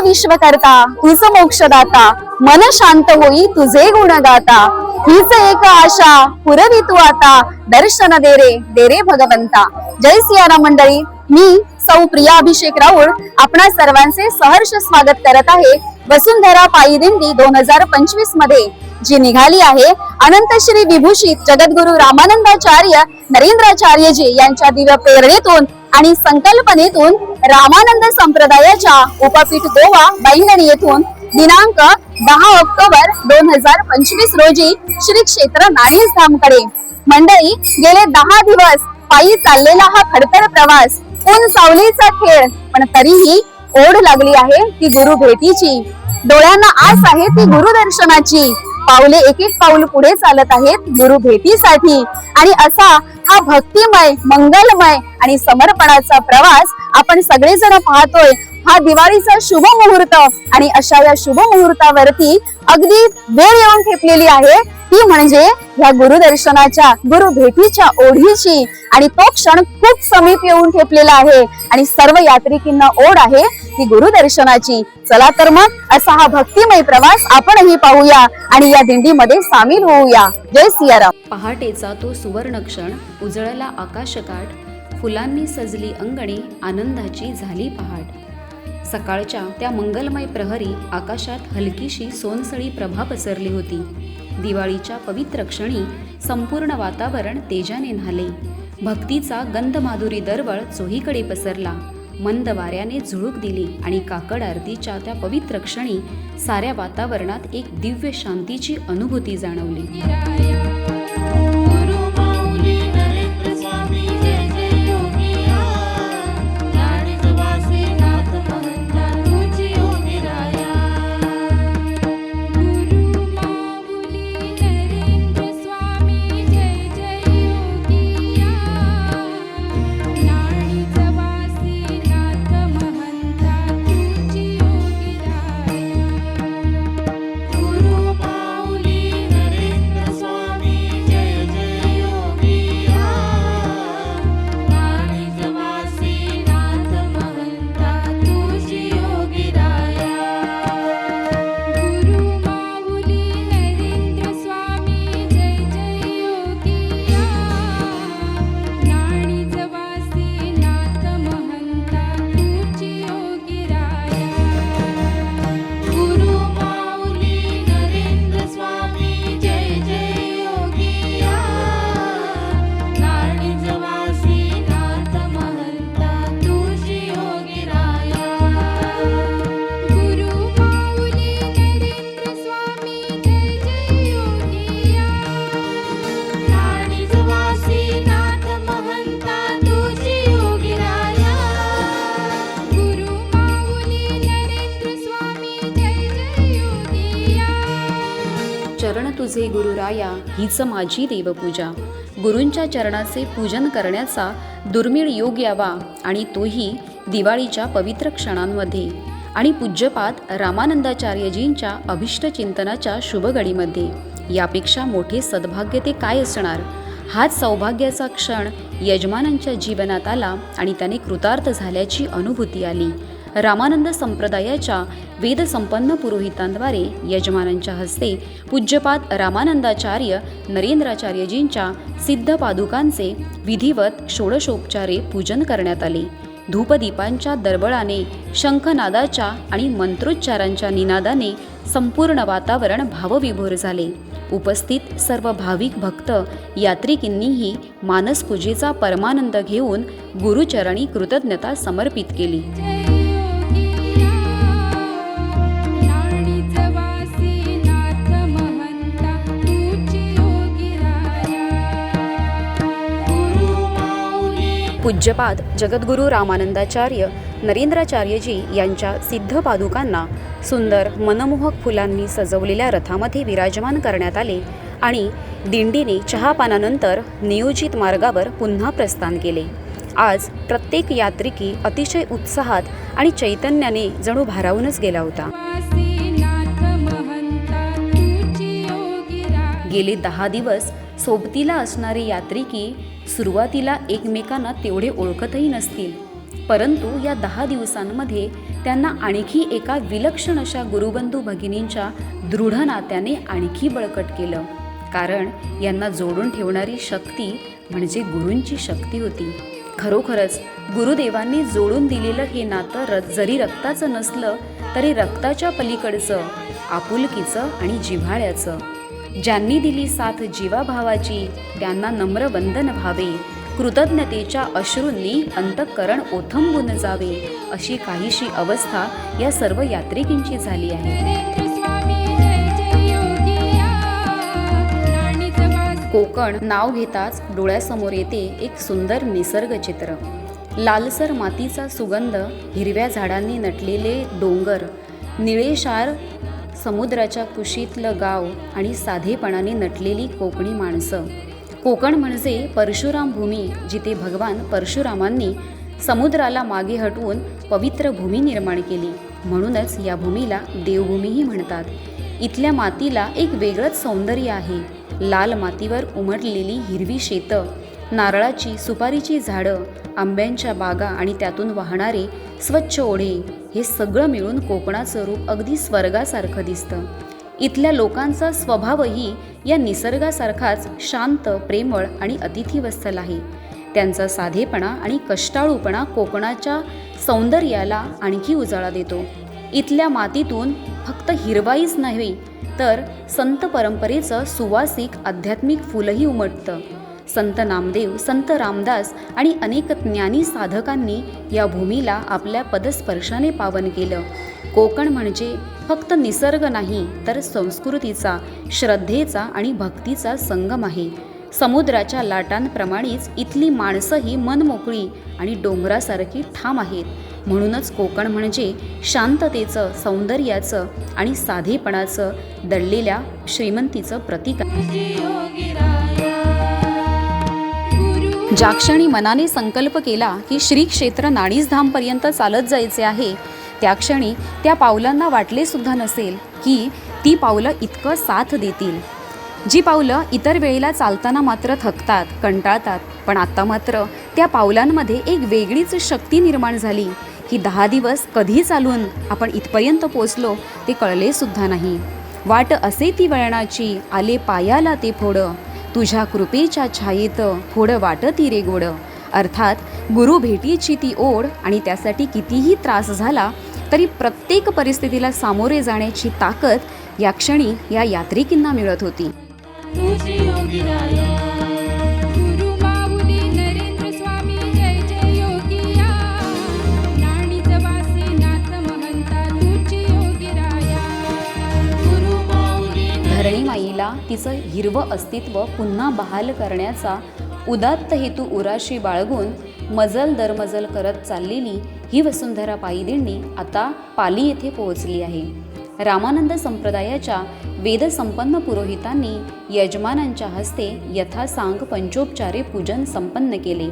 विश्वकर्ता तूच मोक्षदाता मन शांत होई तुझे गुण गाता हीच एक आशा पुरवी तू आता दर्शन दे रे दे रे भगवंता. जय सियाराम मंडळी मी सौ प्रिया अभिषेक राऊळ आपणा सर्वांचे सहर्ष स्वागत करत आहे वसुंधरा पायी दिंडी दोन हजार पंचवीसमध्ये जी निघाली आहे अनंत श्री विभूषित जगद्गुरु रामानंदाचार्य नरेंद्राचार्यजी यांच्या दिव्य प्रेरणेतून आणि संकल्पनेतून रामानंद संप्रदायाच्या उपपीठ गोवा बैंगणी येथून दिनांक दहा ऑक्टोबर दोन हजार पंचवीस रोजी श्री क्षेत्र नाणीस धामकडे मंडळी गेले दहा दिवस पायी चाललेला हा खडतर प्रवास ऊन सावलीचा खेळ पण तरीही ओढ लागली आहे ती गुरु भेटीची डोळ्यांना आस आहे ती गुरुदर्शनाची. पावले एक एक पाऊल पुढे चालत आहेत गुरु भेटीसाठी. आणि असा हा भक्तिमय मंगलमय आणि समर्पणाचा प्रवास आपण सगळेजण पाहतोय. हा दिवाळीचा शुभ मुहूर्त आणि अशा या शुभ मुहूर्तावरती अगदी वेळ येऊन ठेपलेली आहे. ती म्हणजे या गुरुदर्शनाच्या गुरु भेटीच्या ओढीची आणि तो क्षण खूप समीप येऊन ठेपलेला आहे. आणि सर्व यात्रिकींना ओढ आहे ती गुरुदर्शनाची चला तर मग असा हा भक्तिमय प्रवास आपणही पाहूया. आणि या दिंडीमध्ये सामील होऊया. जय सियाराम. पहाटेचा तो सुवर्ण क्षण उजळला आकाशकाठ फुलांनी सजली अंगणी आनंदाची झाली पहाट. सकाळच्या त्या मंगलमय प्रहरी आकाशात हलकीशी सोनसळी प्रभा पसरली होती. दिवाळीच्या पवित्र क्षणी संपूर्ण वातावरण तेजाने न्हाले. भक्तीचा गंधमाधुरी दरवळ चोहीकडे पसरला. मंद वाऱ्याने झुळूक दिली आणि काकड आरतीच्या त्या पवित्र क्षणी साऱ्या वातावरणात एक दिव्य शांतीची अनुभूती जाणवली. तुझे गुरुराया हीच माझी देवपूजा. गुरूंच्या चरणाचे पूजन करण्याचा दुर्मिळ योग यावा आणि तोही दिवाळीच्या पवित्र क्षणांमध्ये आणि पूज्यपाद रामानंदाचार्यजींच्या अभिष्टचिंतनाच्या चिंतनाच्या यापेक्षा मोठे सद्भाग्य ते काय असणार? हाच सौभाग्याचा क्षण यजमानांच्या जीवनात आला आणि त्याने कृतार्थ झाल्याची अनुभूती आली. रामानंद संप्रदायाच्या वेदसंपन्न पुरोहितांद्वारे यजमानांच्या हस्ते पूज्यपाद रामानंदाचार्य नरेंद्राचार्यजींच्या सिद्ध पादुकांचे विधिवत षोडशोपचारे पूजन करण्यात आले. धूपदीपांच्या दरबळाने शंखनादाच्या आणि मंत्रोच्चारांच्या निनादाने संपूर्ण वातावरण भावविभोर झाले. उपस्थित सर्व भाविक भक्त यात्रिकींनीही मानसपूजेचा परमानंद घेऊन गुरुचरणी कृतज्ञता समर्पित केली. पूज्यपाद जगद्गुरू रामानंदाचार्य नरेंद्राचार्यजी यांच्या सिद्ध पादुकांना सुंदर मनमोहक फुलांनी सजवलेल्या रथामध्ये विराजमान करण्यात आले आणि दिंडीने चहापानानंतर नियोजित मार्गावर पुन्हा प्रस्थान केले. आज प्रत्येक यात्रिकी अतिशय उत्साहात आणि चैतन्याने जणू भारावूनच गेला होता. गेले दहा दिवस सोबतीला असणारे यात्रिकी सुरुवातीला एकमेकांना तेवढे ओळखतही नसतील. परंतु या दहा दिवसांमध्ये त्यांना आणखी एका विलक्षण अशा गुरुबंधू भगिनींच्या दृढ नात्याने आणखी बळकट केलं. कारण यांना जोडून ठेवणारी शक्ती म्हणजे गुरूंची शक्ती होती. खरोखरच गुरुदेवांनी जोडून दिलेलं हे नातं र जरी रक्ताचं नसलं तरी रक्ताच्या पलीकडचं आपुलकीचं आणि जिव्हाळ्याचं. ज्यांनी दिली साथ जीवाभावाची त्यांना नम्र वंदन व्हावे. कृतज्ञतेच्या अश्रूंनी अंतःकरण ओथंबून जावे अशी काहीशी अवस्था या सर्व यात्रिकींची झाली आहे. कोकण नाव घेताच डोळ्यासमोर येते एक सुंदर निसर्ग चित्र लालसर मातीचा सुगंध हिरव्या झाडांनी नटलेले डोंगर निळेशार समुद्राच्या कुशीतलं गाव आणि साधेपणाने नटलेली कोकणी माणसं. कोकण म्हणजे परशुराम भूमी जिथे भगवान परशुरामांनी समुद्राला मागे हटवून पवित्र भूमी निर्माण केली. म्हणूनच या भूमीला देवभूमीही म्हणतात. इथल्या मातीला एक वेगळंच सौंदर्य आहे. लाल मातीवर उमटलेली हिरवी शेतं नारळाची सुपारीची झाडं आंब्यांच्या बागा आणि त्यातून वाहणारे स्वच्छ ओढे हे सगळं मिळून कोकणाचं रूप अगदी स्वर्गासारखं दिसतं. इथल्या लोकांचा स्वभावही या निसर्गासारखाच शांत प्रेमळ आणि अतिथीवत्सल आहे त्यांचा साधेपणा आणि कष्टाळूपणा कोकणाच्या सौंदर्याला आणखी उजाळा देतो. इथल्या मातीतून फक्त हिरवाईच नव्हे तर संत परंपरेचं सुवासिक आध्यात्मिक फुलंही उमटतं. संत नामदेव संत रामदास आणि अनेक ज्ञानी साधकांनी या भूमीला आपल्या पदस्पर्शाने पावन केलं. कोकण म्हणजे फक्त निसर्ग नाही तर संस्कृतीचा श्रद्धेचा आणि भक्तीचा संगम आहे. समुद्राच्या लाटांप्रमाणेच इथली माणसंही मनमोकळी आणि डोंगरासारखी ठाम आहेत. म्हणूनच कोकण म्हणजे शांततेचं सौंदर्याचं आणि साधेपणाचं दडलेल्या श्रीमंतीचं प्रतीक आहे. ज्या क्षणी मनाने संकल्प केला की श्री क्षेत्र नाणीसधामपर्यंत चालत जायचे आहे त्या क्षणी त्या पावलांना वाटले सुद्धा नसेल की ती पावलं इतकं साथ देतील. जी पावलं इतर वेळेला चालताना मात्र थकतात कंटाळतात पण आता मात्र त्या पावलांमध्ये एक वेगळीच शक्ती निर्माण झाली की दहा दिवस कधी चालून आपण इथपर्यंत पोचलो ते कळले सुद्धा नाही. वाट असे ती वळणाची आले पायाला ते फोडं तुझ्या कृपेच्या छायेत फोडं वाटती रे गोड. अर्थात गुरु भेटीची ती ओढ आणि त्यासाठी कितीही त्रास झाला तरी प्रत्येक परिस्थितीला सामोरे जाण्याची ताकद या क्षणी या यात्रिकींना मिळत होती. धरणी तिचं हिरवं अस्तित्व पुन्हा बहाल करण्याचा उदात्त हेतू उराशी बाळगून मजल दरमजल करत चाललेली ही वसुंधरा पायी दिंडी आता पाली येथे पोहोचली आहे. रामानंद संप्रदायाच्या वेदसंपन्न पुरोहितांनी यजमानांच्या हस्ते यथासांग पंचोपचारे पूजन संपन्न केले.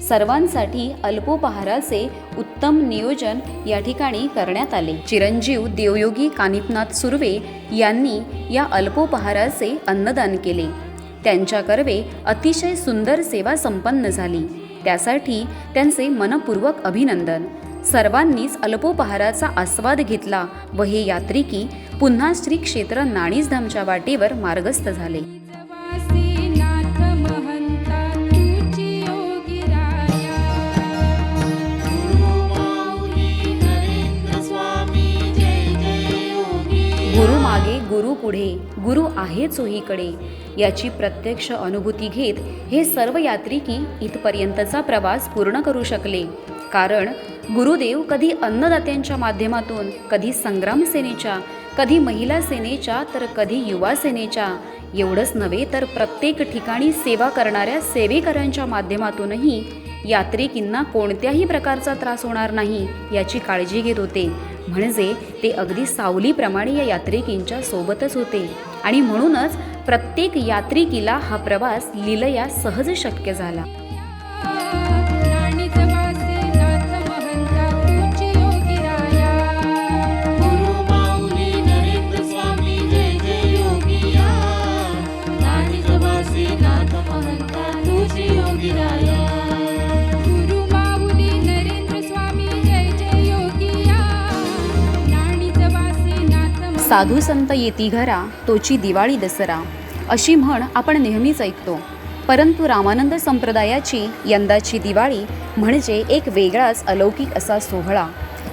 सर्वांसाठी अल्पोपहाराचे उत्तम नियोजन या ठिकाणी करण्यात आले. चिरंजीव देवयोगी कानिपनाथ सुर्वे यांनी या अल्पोपहाराचे अन्नदान केले. त्यांच्या कर्वे अतिशय सुंदर सेवा संपन्न झाली. त्यासाठी त्यांचे मनपूर्वक अभिनंदन. सर्वांनीच अल्पोपहाराचा आस्वाद घेतला व हे यात्रिकी पुन्हा श्री क्षेत्र नाणीसधामच्या वाटेवर मार्गस्थ झाले. गुरु मागे गुरु पुढे गुरु आहे चोहीकडे याची प्रत्यक्ष अनुभूती घेत हे सर्व यात्रिकी इथपर्यंतचा प्रवास पूर्ण करू शकले. कारण गुरुदेव कधी अन्नदात्यांच्या माध्यमातून कधी संग्राम सेनेच्या कधी महिला सेनेच्या तर कधी युवा सेनेच्या. एवढंच नव्हे तर प्रत्येक ठिकाणी सेवा करणाऱ्या सेवेकरांच्या माध्यमातूनही यात्रिकींना कोणत्याही प्रकारचा त्रास होणार नाही याची काळजी घेत होते. म्हणजे ते अगदी सावलीप्रमाणे या यात्रिकींच्या सोबतच होते. आणि म्हणूनच प्रत्येक यात्रिकीला हा प्रवास लीलया सहज शक्य झाला. साधू संत येती घरा तोची दिवाळी दसरा. अशी म्हण आपण नेहमीच ऐकतो. परंतु रामानंद संप्रदायाची यंदाची दिवाळी म्हणजे एक वेगळाच अलौकिक असा सोहळा.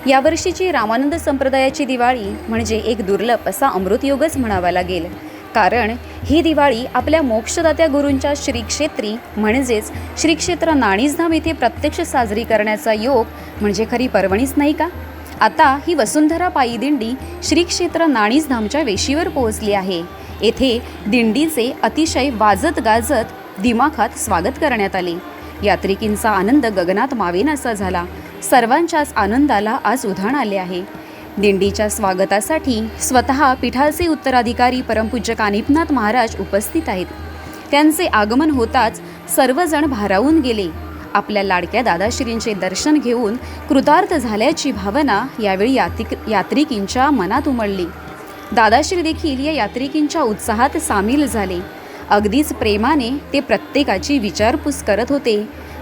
यावर्षीची रामानंद संप्रदायाची दिवाळी म्हणजे एक दुर्लभ असा अमृतयोगच म्हणावा लागेल. कारण ही दिवाळी आपल्या मोक्षदात्या गुरूंच्या श्रीक्षेत्री म्हणजेच श्रीक्षेत्र नाणीसधाम येथे प्रत्यक्ष साजरी करण्याचा योग म्हणजे खरी पर्वणीच नाही का? आता ही वसुंधरा पायी दिंडी श्री क्षेत्र नाणीजधामच्या वेशीवर पोहोचली आहे. येथे दिंडीचे अतिशय वाजत गाजत दिमाखात स्वागत करण्यात आले. यात्रिकींचा आनंद गगनात मावेनासा झाला. सर्वांच्याच आनंदाला आज उधाण आले आहे. दिंडीच्या स्वागतासाठी स्वतः पीठाचे उत्तराधिकारी परमपूज्य कानिपनाथ महाराज उपस्थित आहेत. त्यांचे आगमन होताच सर्वजण भारावून गेले. आपल्या लाडक्या दादाश्रींचे दर्शन घेऊन कृतार्थ झाल्याची भावना यावेळी यातिक यात्रिकींच्या मनात उमळली दादाश्री देखील या यात्रिकींच्या उत्साहात सामील झाले. अगदीच प्रेमाने ते प्रत्येकाची विचारपूस करत होते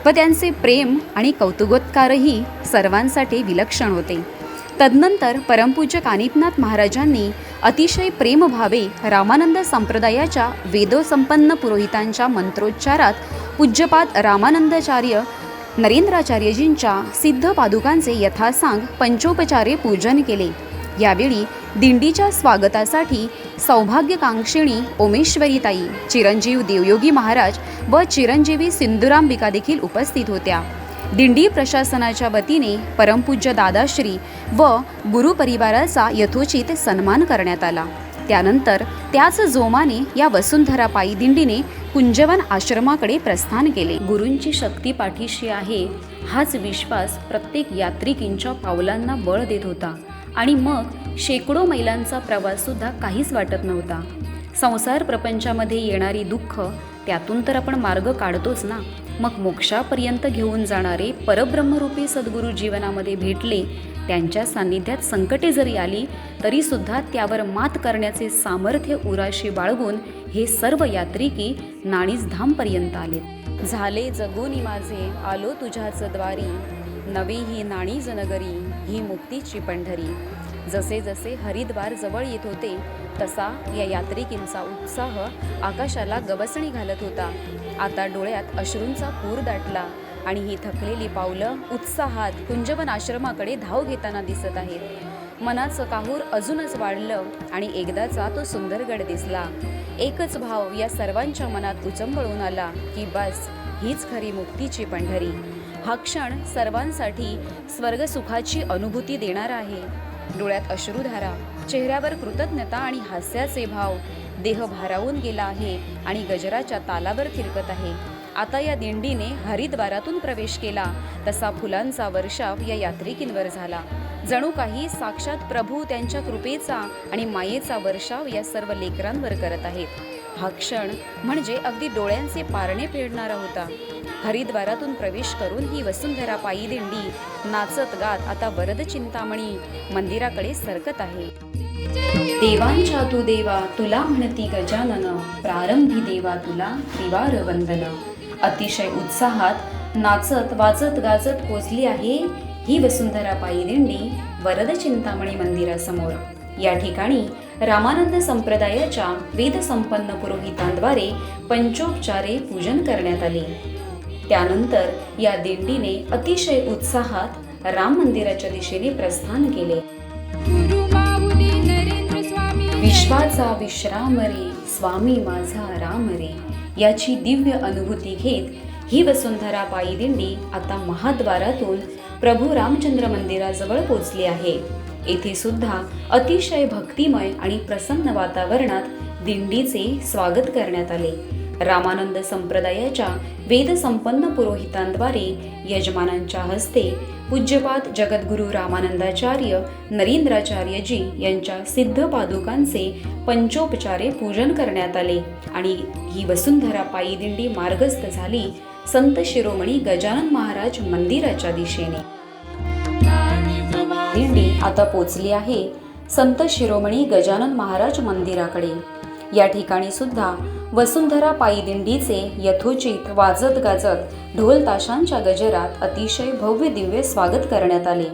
व त्यांचे प्रेम आणि कौतुकोत्कारही सर्वांसाठी विलक्षण होते. तदनंतर परमपूज्य कानिपनाथ महाराजांनी अतिशय प्रेमभावे रामानंद संप्रदायाच्या वेदोसंपन्न पुरोहितांच्या मंत्रोच्चारात पूज्यपाद रामानंदाचार्य नरेंद्राचार्यजींच्या सिद्ध पादुकांचे यथासांग पंचोपचारे पूजन केले. यावेळी दिंडीच्या स्वागतासाठी सौभाग्यकांक्षिणी ओमेश्वरीताई चिरंजीव देवयोगी महाराज व चिरंजीवी सिंधुरांबिका देखील उपस्थित होत्या. दिंडी प्रशासनाच्या वतीने परमपूज्य दादाश्री व गुरुपरिवाराचा यथोचित सन्मान करण्यात आला. त्यानंतर त्याच जोमाने या वसुंधरा पायी दिंडीने कुंजवन आश्रमाकडे प्रस्थान केले. गुरूंची शक्ती पाठीशी आहे हाच विश्वास प्रत्येक यात्रिकींच्या पावलांना बळ देत होता. आणि मग शेकडो मैलांचा प्रवास सुद्धा काहीच वाटत नव्हता. संसार प्रपंचामध्ये येणारी दुःख त्यातून तर आपण मार्ग काढतोच ना. मग मोक्षापर्यंत घेऊन जाणारे परब्रह्मरूपी सद्गुरू जीवनामध्ये भेटले त्यांच्या सान्निध्यात संकटे जरी आली तरीसुद्धा त्यावर मात करण्याचे सामर्थ्य उराशी बाळगून हे सर्व यात्रिकी नाणीज धामपर्यंत आले. झाले जगोनी माझे आलो तुझ्याच द्वारी. नवी ही नाणी जनगरी ही मुक्तीची पंढरी. जसे जसे हरिद्वार जवळ येत होते तसा या यात्रिकींचा उत्साह आकाशाला गवसणी घालत होता. आता डोळ्यात अश्रूंचा पूर दाटला. आणि ही थकलेली पावलं उत्साहात कुंजवन आश्रमाकडे धाव घेताना दिसत आहेत. मनाचं काहूर अजूनच वाढलं आणि एकदाचा तो सुंदरगड दिसला. एकच भाव या सर्वांच्या मनात उचंबळून आला की बस हीच खरी मुक्तीची पंढरी. हा क्षण सर्वांसाठी स्वर्गसुखाची अनुभूती देणारा आहे. डोळ्यात अश्रुधारा चेहऱ्यावर कृतज्ञता आणि हास्याचे भाव. देह भारावून गेला आहे आणि गजराच्या तालावर थिरकत आहे. आता या दिंडीने हरिद्वारातून प्रवेश केला. तसा फुलांचा वर्षाव या यात्रिकींवर झाला. जणू काही साक्षात प्रभू त्यांच्या कृपेचा आणि मायेचा वर्षाव या सर्व लेकरांवर करत आहेत. हा क्षण म्हणजे अगदी डोळ्यांचे पारणे फेडणारा होता. हरिद्वारातून प्रवेश करून ही वसुंधरा पायी दिंडी नाचत गात आता वरद चिंतामणी मंदिराकडे सरकत आहे. देवांच्या तू देवा तुला म्हणती गजानन. प्रारंभी देवा तुला त्रिवार वंदन. अतिशय उत्साहात नाचत वाजत गाजत पोचली आहे ही वसुंधरा पायी दिंडी वरद चिंतामणी मंदिरासमोर. या ठिकाणी रामानंद संप्रदायाच्या वेदसंपन्न पुरोहितांद्वारे पंचोपचारे पूजन करण्यात आले. त्यानंतर या दिंडीने अतिशय उत्साहात राम मंदिराच्या दिशेने प्रस्थान केले. विश्वाचा विश्राम रे स्वामी माझा राम रे. याची दिव्य अनुभूती घेत ही वसुंधरा पायी दिंडी आता महाद्वारातून प्रभू रामचंद्र मंदिराजवळ पोचली आहे. येथे सुद्धा अतिशय भक्तिमय आणि प्रसन्न वातावरणात दिंडीचे स्वागत करण्यात आले. रामानंद संप्रदायाच्या वेदसंपन्न पुरोहितांद्वारे यजमानांच्या हस्ते पूज्यपाद जगद्गुरू रामानंदाचार्य नरेंद्राचार्यजी यांच्या सिद्ध पादुकांचे पंचोपचारे पूजन करण्यात आले आणि ही वसुंधरा पायी दिंडी मार्गस्थ झाली संत शिरोमणी गजानन महाराज मंदिराच्या दिशेने. दिंडी आता पोचली आहे संत शिरोमणी गजानन महाराज मंदिराकडे. या ठिकाणी सुद्धा वसुंधरा पायी दिंडीचे यथोचित वाजत गाजत ढोल ताशांच्या गजरात अतिशय भव्य दिव्य स्वागत करण्यात आले.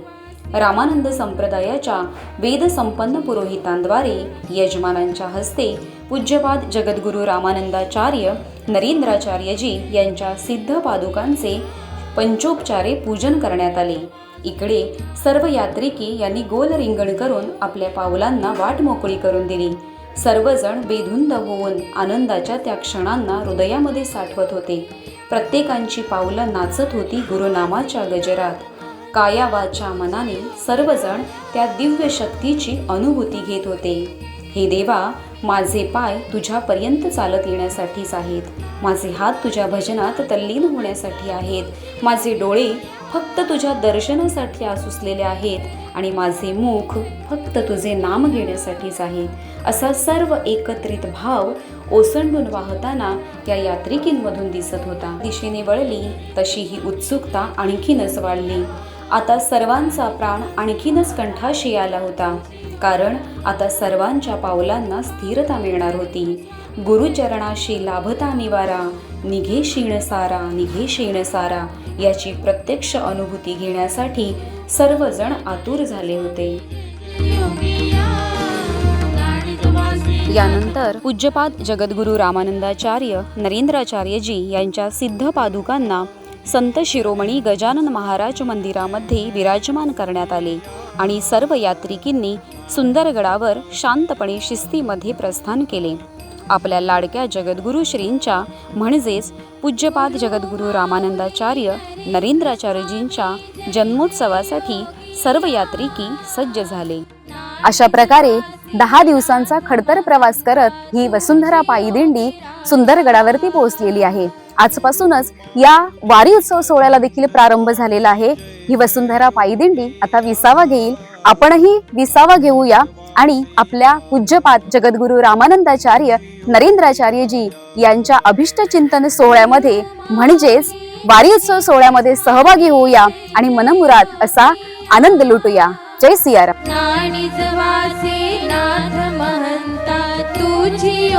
रामानंद संप्रदायाच्या वेदसंपन्न पुरोहितांद्वारे यजमानांच्या हस्ते पूज्यपाद जगद्गुरू रामानंदाचार्य नरेंद्राचार्यजी यांच्या सिद्ध पादुकांचे पंचोपचारे पूजन करण्यात आले. इकडे सर्व यात्रिकी यांनी गोल रिंगण करून आपल्या पावलांना वाट मोकळी करून दिली. सर्वजण बेधुंद होऊन आनंदाच्या त्या क्षणांना हृदयामध्ये साठवत होते. प्रत्येकांची पावलं नाचत होती गुरुनामाच्या गजरात. कायावाच्या मनाने सर्वजण त्या दिव्य शक्तीची अनुभूती घेत होते. हे देवा माझे पाय तुझ्यापर्यंत चालत येण्यासाठीच आहेत. माझे हात तुझ्या भजनात तल्लीन होण्यासाठी आहेत. माझे डोळे फक्त तुझ्या दर्शनासाठी आसुसलेले आहेत आणि माझे मुख फक्त तुझे नाम घेण्यासाठीच आहे असा सर्व एकत्रित भाव ओसंडून वाहताना या यात्रिकींमधून दिसत होता. दिशेने वळली तशी ही उत्सुकता आणखीनच वाढली. आता सर्वांचा प्राण आणखीनच कंठाशी आला होता. कारण आता सर्वांच्या पावलांना स्थिरता मिळणार होती. गुरुचरणाशी लाभता निवारा निघे क्षीण सारा निघे क्षीण सारा याची प्रत्यक्ष अनुभूती घेण्यासाठी सर्वजण आतुर झाले होते. यानंतर पूज्यपाद जगद्गुरू रामानंदाचार्य नरेंद्राचार्यजी यांच्या सिद्ध पादुकांना संत शिरोमणी गजानन महाराज मंदिरामध्ये विराजमान करण्यात आले आणि सर्व यात्रिकींनी सुंदरगडावर शांतपणे शिस्तीमध्ये प्रस्थान केले. आपल्या लाडक्या जगद्गुरू श्रींच्या म्हणजेच पूज्यपाद जगद्गुरू रामानंदाचार्य नरेंद्राचार्यजींच्या जन्मोत्सवासाठी सर्व यात्रिकी सज्ज झाले. अशा प्रकारे दहा दिवसांचा खडतर प्रवास करत ही वसुंधरा पायी दिंडी सुंदरगडावरती पोहोचलेली आहे. आजपासूनच या वारी उत्सव सोहळ्याला देखील प्रारंभ झालेला आहे. ही वसुंधरा पायी दिंडी आता विसावा घेईल आपणही विसावा घेऊया आणि आपल्या पूज्यपात जगद्गुरू रामानंदाचार्य नरेंद्राचार्यजी यांच्या अभिष्ट चिंतन सोहळ्यामध्ये म्हणजेच वारी उत्सव सोहळ्यामध्ये सहभागी होऊया आणि मनमुराद असा आनंद लुटूया. जय सियाराम. नाणी नाथ महंता तुझी